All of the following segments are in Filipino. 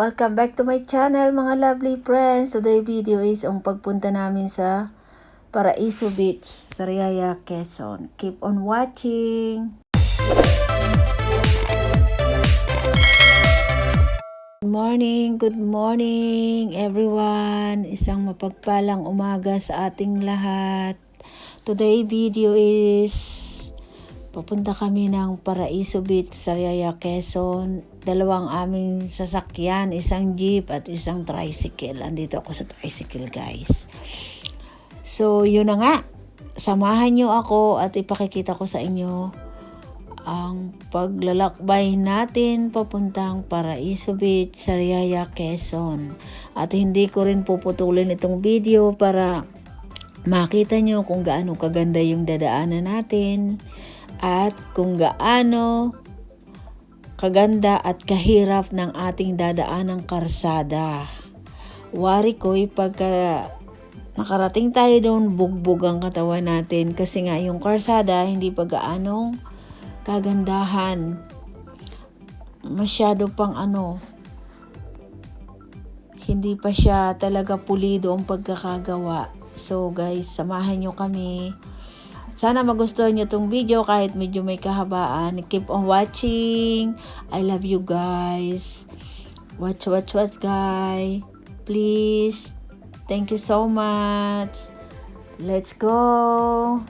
Welcome back to my channel mga lovely friends. Today video is ang pagpunta namin sa Paraiso Beach, Sariaya, Quezon. Keep on watching! Good morning, good morning everyone. Isang mapagpalang umaga sa ating lahat. Today video is papunta kami ng Paraiso Beach, Sariaya, Quezon. Dalawang aming sasakyan, isang jeep at isang tricycle. Andito ako sa tricycle guys. So yun na nga, samahan nyo ako at ipakikita ko sa inyo ang paglalakbay natin papuntang Paraiso Beach, Sariaya, Quezon. At hindi ko rin puputulin itong video para makita nyo kung gaano kaganda yung dadaanan natin at kung gaano kaganda at kahirap ng ating dadaanang karsada. Wari ko'y pagka nakarating tayo doon, bugbog ang katawan natin kasi nga yung karsada hindi pa gaanong kagandahan. Masyado pang ano, hindi pa siya talaga pulido ang pagkakagawa. So guys, samahan nyo kami. Sana magustuhan nyo tong video kahit medyo may kahabaan. Keep on watching. I love you guys. Watch, watch, watch guys. Please. Thank you so much. Let's go.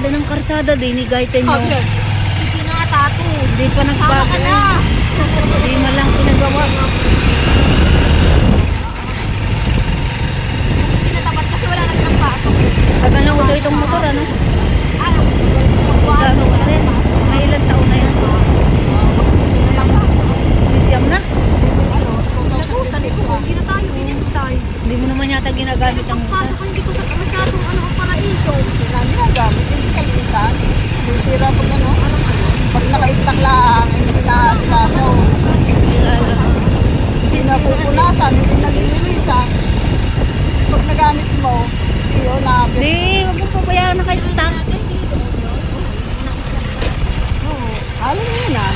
Kalsada din, igaytin nyo. Sabi, sige na nga, tato. Hindi pa Sama nagbago. ka na. Hindi man lang pinagawa. Sinatapat kasi wala na silang pasok. Tagal na uto itong motor, ano? Ano? Gano'n na rin. May ilang taon na yan. Sisiyam na. Nagutan ko, hindi na tayo. Hindi mo naman yata ginagamit ang Pasok ko, hindi ko sa masyadong ano ang paraiso. Namin ang gamit, hindi sa litan. Sisira pag ano, pag naka-stack lang, hindi na-aslasaw. Hindi na pupunasan, hindi nalilinisan. Pag nagamit mo, hindi yun na Hindi, huwag mong pabayaan na kayo sa Alam mo yun ah.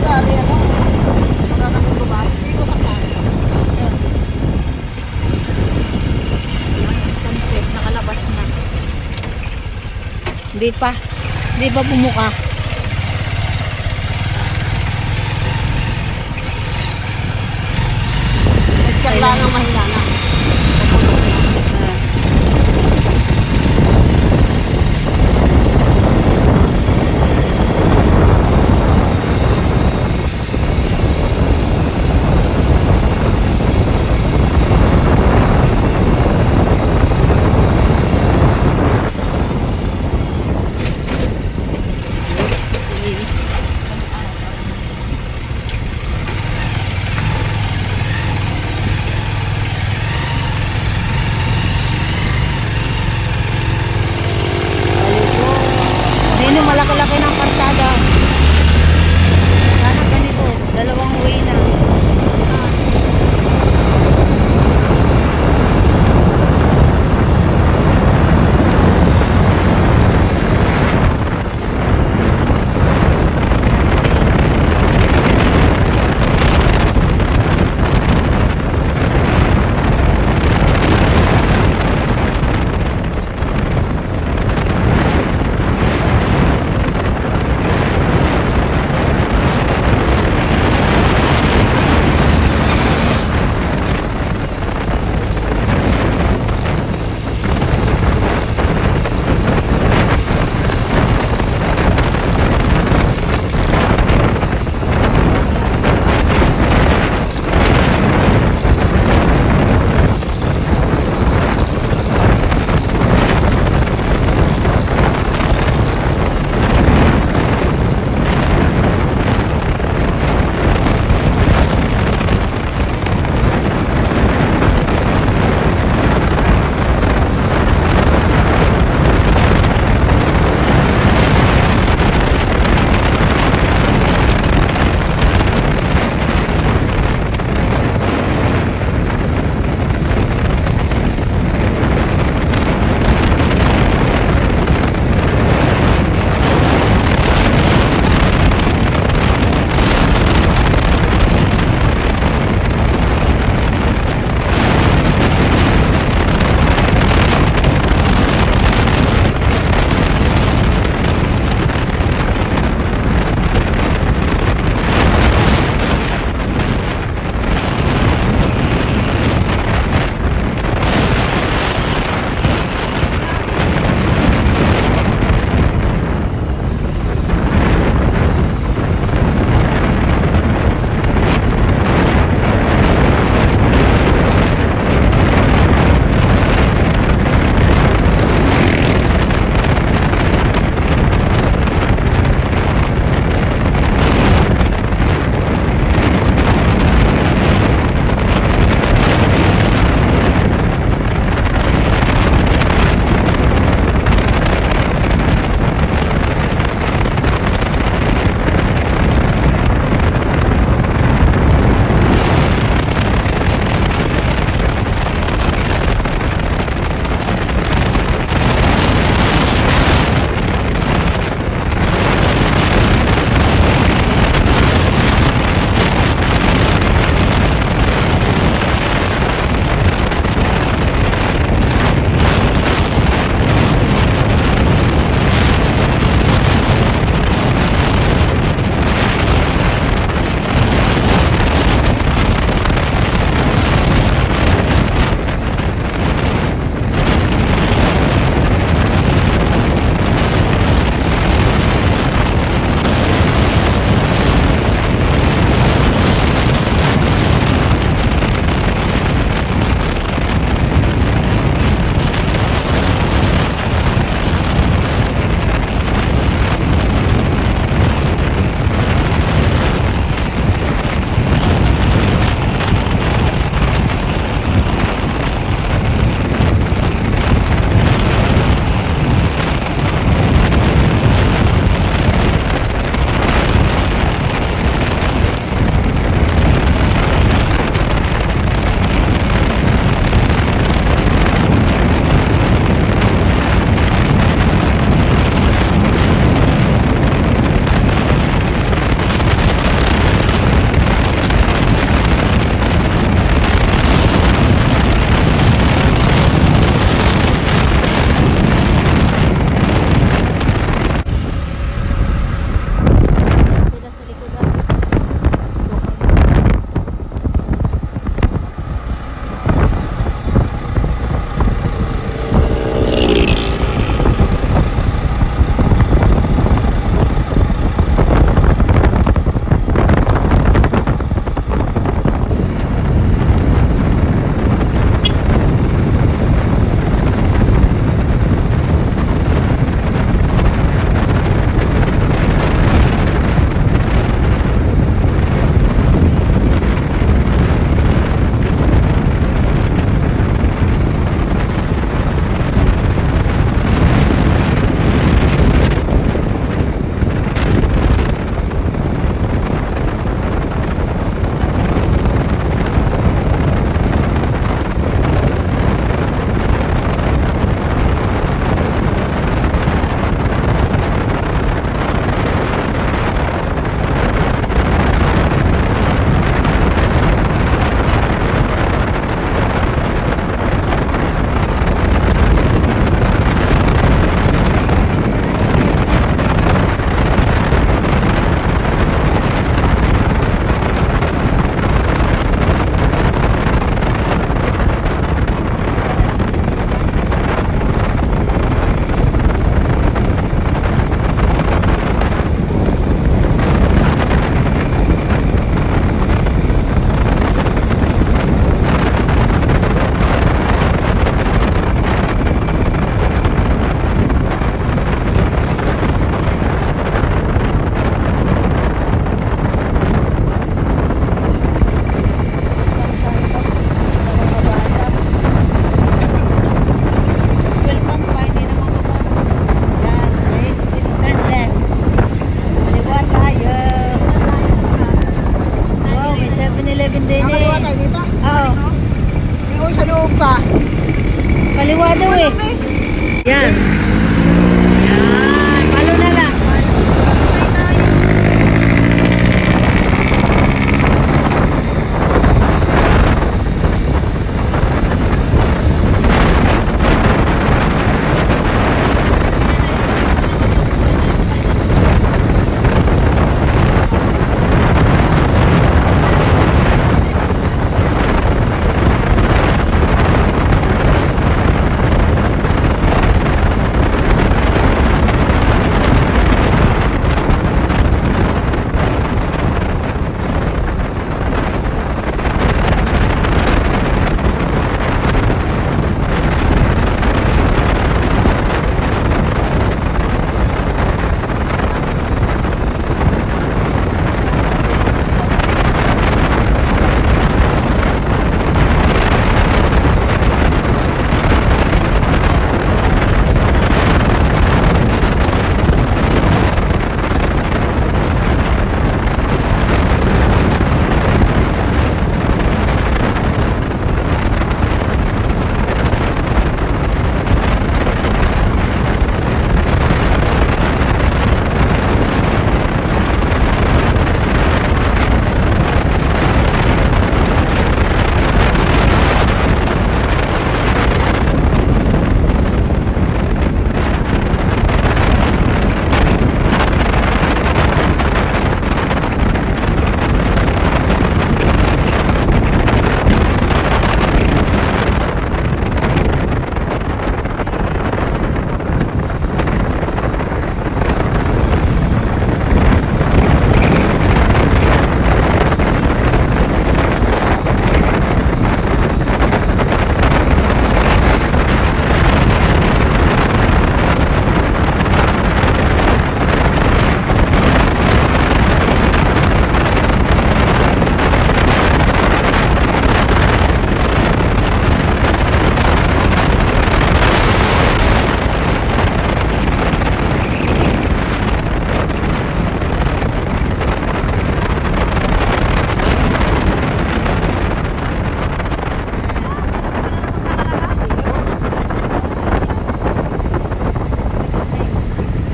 Dari ano, makarang lugar, hindi ko saklan. Sunset, nakalabas na. Pa. Hindi pa bumuka. Nagkar lang ang mahina na.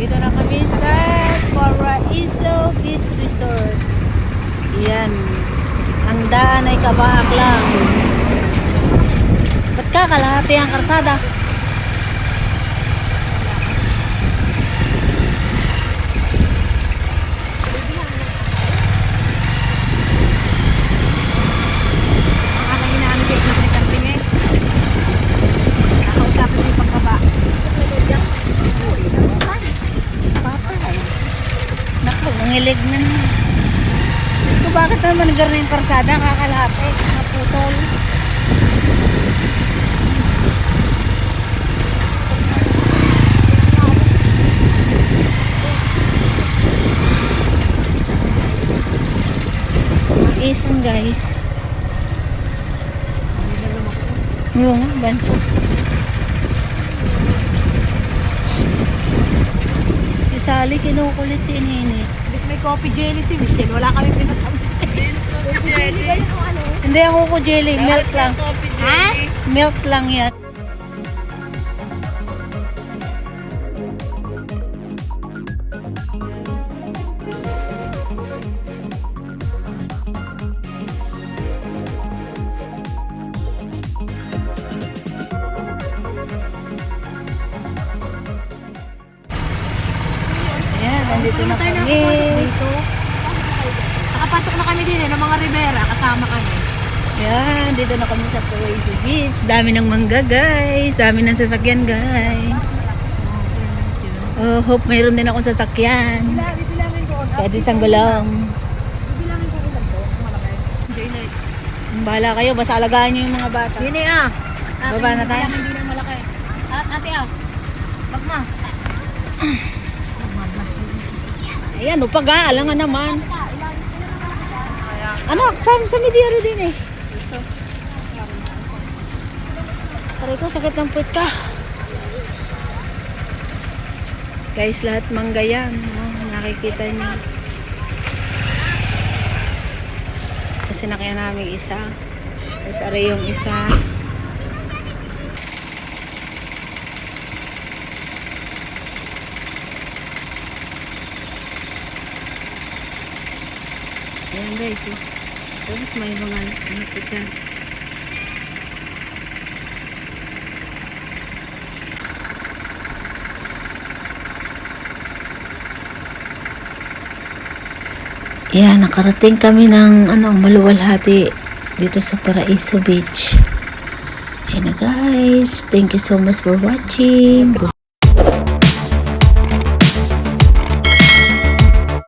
Dito na kami sa Paraiso Beach Resort. Yan. Ang daan ay kabaak lang. Ba't ka kalahati ang karsada? Ang aking inaano kayo sa kanyang eh. Nakausapin mo yung pagkaba. Patay. Naku, nangilig na naman. Diyos ko, bakit naman ganun yung karsada? Kakalahati. Naputol. Isang guys. Yung bansa. Si Sally, kinukulit si Nini. Coffee jelly si Michelle. Wala kami pinatamis. Hindi ako ko jelly, milk lang. Ha? Milk lang yan. Ayan, nandito na kami. dito. Nakapasok na kami din eh, ng mga Rivera. Kasama kami. Ayan, dito na kami sa Paraiso Beach. Dami ng mangga guys. Dami ng sasakyan guys. Oh, hope mayroon din akong sasakyan. Kahit isang gulong. Bahala kayo, basta alagaan nyo yung mga bata. Hindi ah. Baba na tayo. Hindi na malaki. At ate ah. Wag ma. Ayan, upag ah, alangan naman. Anak, saan sa midiyari din eh? Ito. Aray ko, sakit ng puwit ka. Guys, lahat mangga yan. Oh, nakikita niyo. Kasi nakaya namin isa. Tapos aray yung isa. Ayan guys, eh. Tapos may mga ano pa dyan. Yeah, nakarating kami ng ano, maluwalhati dito sa Paraiso Beach. Ayun na guys. Thank you so much for watching.